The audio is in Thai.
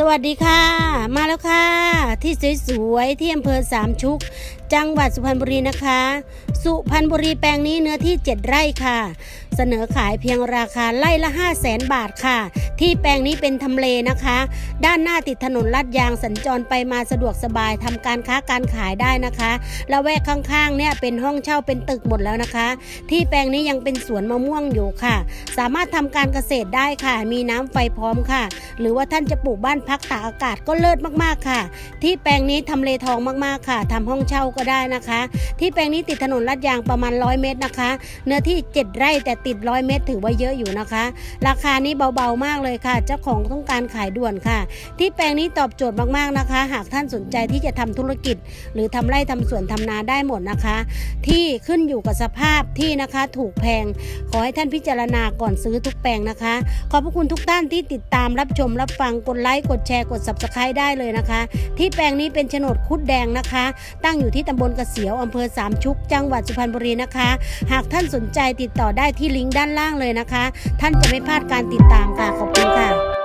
สวัสดีค่ะ มาแล้วค่ะ ที่สวยๆที่อำเภอสามชุกจังหวัดสุพรรณบุรีนะคะ สุพรรณบุรีแปลงนี้เนื้อที่ 7 ไร่ค่ะ เสนอขายเพียงราคาไร่ละ5 0 0แสนบาทค่ะ ที่แปลงนี้เป็นทำเลนะคะ ด้านหน้าติดถนนลาดยางสัญจรไปมาสะดวกสบายทำการค้าการขายได้นะคะแล้วแวกข้างๆเนี่ยเป็นห้องเช่าเป็นตึกหมดแล้วนะคะ ที่แปลงนี้ยังเป็นสวนมะม่วงอยู่ค่ะ สามารถทำการเกษตรได้ค่ะ มีน้ำไฟพร้อมค่ะ หรือว่าท่านจะปลูกบ้านพักตากอากาศก็เลิศมากๆค่ะ ที่แปลงนี้ทำเลทองมากๆค่ะทำห้องเช่าก็ได้นะคะ ที่แปลงนี้ติดถนนลาดยางประมาณ 100 เมตรนะคะ เนื้อที่ 7 ไร่แต่ติด 100 เมตร ถือว่าเยอะอยู่นะคะ ราคานี้เบาๆมากเลยค่ะ เจ้าของต้องการขายด่วนค่ะ ที่แปลงนี้ตอบโจทย์มากๆนะคะ หากท่านสนใจที่จะทำธุรกิจ หรือทำไร่ทำสวนทำนาได้หมดนะคะ ที่ขึ้นอยู่กับสภาพที่นะคะถูกแพง ขอให้ท่านพิจารณาก่อนซื้อทุกแปลงนะคะ ขอบพระคุณทุกท่านที่ติดตามรับชมรับฟังกดไลค์กดแชร์กด subscribe ได้เลยนะคะ ที่แปลงนี้เป็นโฉนดคุดแดงนะคะ ตั้งอยู่ที่ตำบลกระเสียวอำเภอสามชุก จังหวัดสุพรรณบุรีนะคะ หากท่านสนใจติดต่อได้ที่ลิงก์ด้านล่างเลยนะคะ ท่านจะไม่พลาดการติดตามค่ะขอบคุณค่ะ